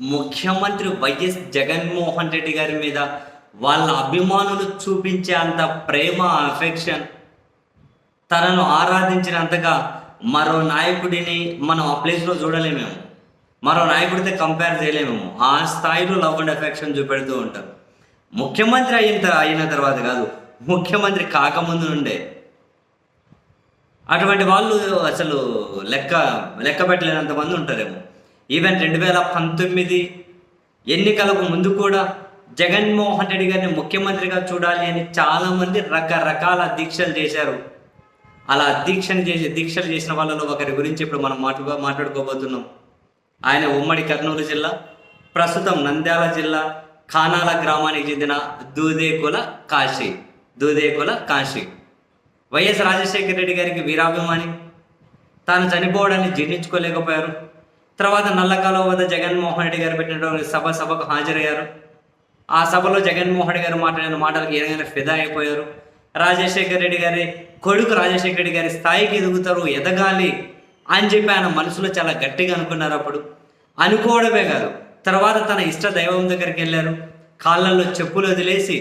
ముఖ్యమంత్రి వైఎస్ జగన్మోహన్ రెడ్డి గారి మీద వాళ్ళ అభిమానులు చూపించే అంత ప్రేమ అఫెక్షన్ తనను ఆరాధించినంతగా మరో నాయకుడిని మనం ఆ ప్లేస్లో చూడలేమేమో మరో నాయకుడితో కంపేర్ చేయలేమేమో ఆ స్థాయిలో లవ్ అండ్ అఫెక్షన్ చూపెడుతూ ఉంటారు. ముఖ్యమంత్రి అయిన అయిన తర్వాత కాదు ముఖ్యమంత్రి కాకముందు నుండే. అటువంటి వాళ్ళు అసలు లెక్క లెక్క పెట్టలేనంత మంది ఉంటారేమో. ఈవెన్ రెండు వేల పంతొమ్మిది ఎన్నికలకు ముందు కూడా జగన్మోహన్ రెడ్డి గారిని ముఖ్యమంత్రిగా చూడాలి అని చాలామంది రకరకాల దీక్షలు చేశారు. అలా దీక్షను చేసి దీక్షలు చేసిన వాళ్ళలో ఒకరి గురించి ఇప్పుడు మనం మాట్లా మాట్లాడుకోబోతున్నాం. ఆయన ఉమ్మడి కర్నూలు జిల్లా ప్రస్తుతం నంద్యాల జిల్లా ఖానాల గ్రామానికి చెందిన దూదేకుల కాశీ దూదేకుల కాశీ. వైఎస్ రాజశేఖర రెడ్డి గారికి వీరాభిమాని. తాను చనిపోవడాన్ని జీర్ణించుకోలేకపోయారు. తర్వాత నల్లకాలువ వద్ద జగన్మోహన్ రెడ్డి గారు పెట్టినటువంటి సభ సభకు హాజరయ్యారు. ఆ సభలో జగన్మోహన్ రెడ్డి గారు మాట్లాడిన మాటలకు ఏదైనా ఫిదా అయిపోయారు. రాజశేఖర్ రెడ్డి గారి కొడుకు రాజశేఖర్ రెడ్డి గారి స్థాయికి ఎదుగుతారు ఎదగాలి అని చెప్పి ఆయన మనసులో చాలా గట్టిగా అనుకున్నారు అప్పుడు. అనుకోవడమే కాదు తర్వాత తన ఇష్ట దైవం దగ్గరికి వెళ్ళారు. కాళ్ళల్లో చెప్పులు వదిలేసి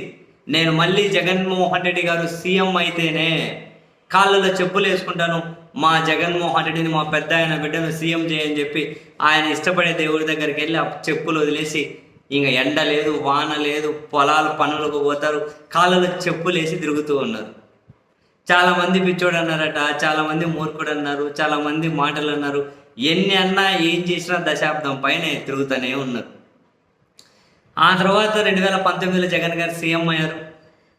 నేను మళ్ళీ జగన్మోహన్ రెడ్డి గారు సీఎం అయితేనే కాళ్ళలో చెప్పులు వేసుకుంటాను మా జగన్మోహన్ రెడ్డిని మా పెద్ద ఆయన బిడ్డను సీఎం చేయని చెప్పి ఆయన ఇష్టపడే దేవుడి దగ్గరికి వెళ్ళి ఆ చెప్పులు వదిలేసి ఇంకా ఎండ లేదు వాన లేదు పొలాలు పనులకు పోతారు కాళ్ళలో చెప్పులు వేసి తిరుగుతూ ఉన్నారు. చాలామంది పిచ్చోడు అన్నారట చాలామంది మూర్ఖుడు అన్నారు చాలా మంది మాటలు అన్నారు. ఎన్ని అన్నా ఏం చేసినా దశాబ్దం పైనే తిరుగుతూనే ఉన్నారు. ఆ తర్వాత రెండు వేల పంతొమ్మిదిలో జగన్ గారు సీఎం అయ్యారు.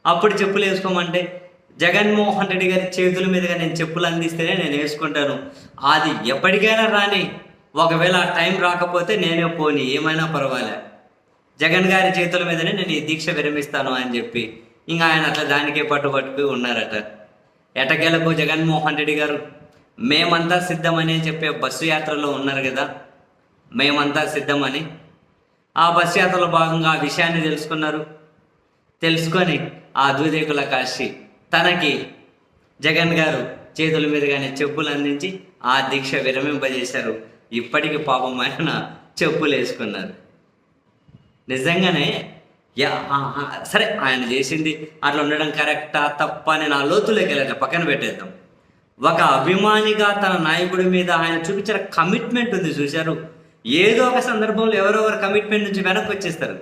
అప్పుడు చెప్పులు వేసుకోమంటే జగన్మోహన్ రెడ్డి గారి చేతుల మీదుగా నేను చెప్పులు అందిస్తేనే నేను వేసుకుంటాను. అది ఎప్పటికైనా రాని ఒకవేళ ఆ టైం రాకపోతే నేనే పోని ఏమైనా పర్వాలే. జగన్ గారి చేతుల మీదనే నేను ఈ దీక్ష విరమిస్తాను అని చెప్పి ఇంకా ఆయన అట్లా దానికే పట్టుబట్టుకు ఉన్నారట. ఎటకేలకు జగన్మోహన్ రెడ్డి గారు? మేమంతా సిద్ధమని చెప్పే బస్సు యాత్రలో ఉన్నారు కదా? మేమంతా సిద్ధమని. ఆ బస్సు యాత్రలో భాగంగా ఆ విషయాన్ని తెలుసుకున్నారు. తెలుసుకొని ఆ దూదేకుల కాశీ. తనకి జగన్ గారు చేతుల మీదుగానే చెప్పులు అందించి ఆ దీక్ష విరమింపజేశారు. ఇప్పటికి పాపం ఆయన చెప్పులు వేసుకున్నారు. నిజంగానే యా సరే ఆయన చేసింది అట్లా ఉండడం కరెక్టా తప్ప అని నా లోతులోకి వెళ్ళట పక్కన పెట్టేద్దాం. ఒక అభిమానిగా తన నాయకుడి మీద ఆయన చూపించిన కమిట్మెంట్ ఉంది చూశారు. ఏదో ఒక సందర్భంలో ఎవరెవరు కమిట్మెంట్ నుంచి వెనక్కి వచ్చేస్తారు.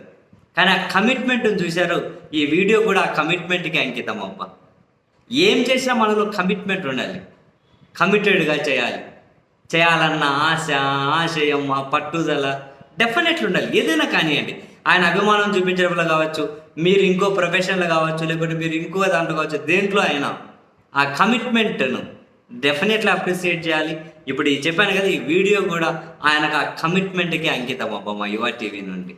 కానీ ఆ కమిట్మెంట్ చూశారు. ఈ వీడియో కూడా ఆ కమిట్మెంట్కి అంకితం అబ్బా ఏం చేసినా మనలో కమిట్మెంట్ ఉండాలి. కమిటెడ్గా చేయాలి. చేయాలన్న ఆశ ఆశయం ఆ పట్టుదల డెఫినెట్లీ ఉండాలి. ఏదైనా కానివ్వండి. ఆయన అభిమానం చూపించడంలో కావచ్చు మీరు ఇంకో ప్రొఫెషన్లో కావచ్చు లేకపోతే మీరు ఇంకో దాంట్లో కావచ్చు దేంట్లో అయినా ఆ కమిట్మెంట్ను డెఫినెట్లీ అప్రిసియేట్ చేయాలి. ఇప్పుడు చెప్పాను కదా ఈ వీడియో కూడా ఆయనకు ఆ కమిట్మెంట్కి అంకితం అబ్బమ్మ యువ టీవీ నుండి.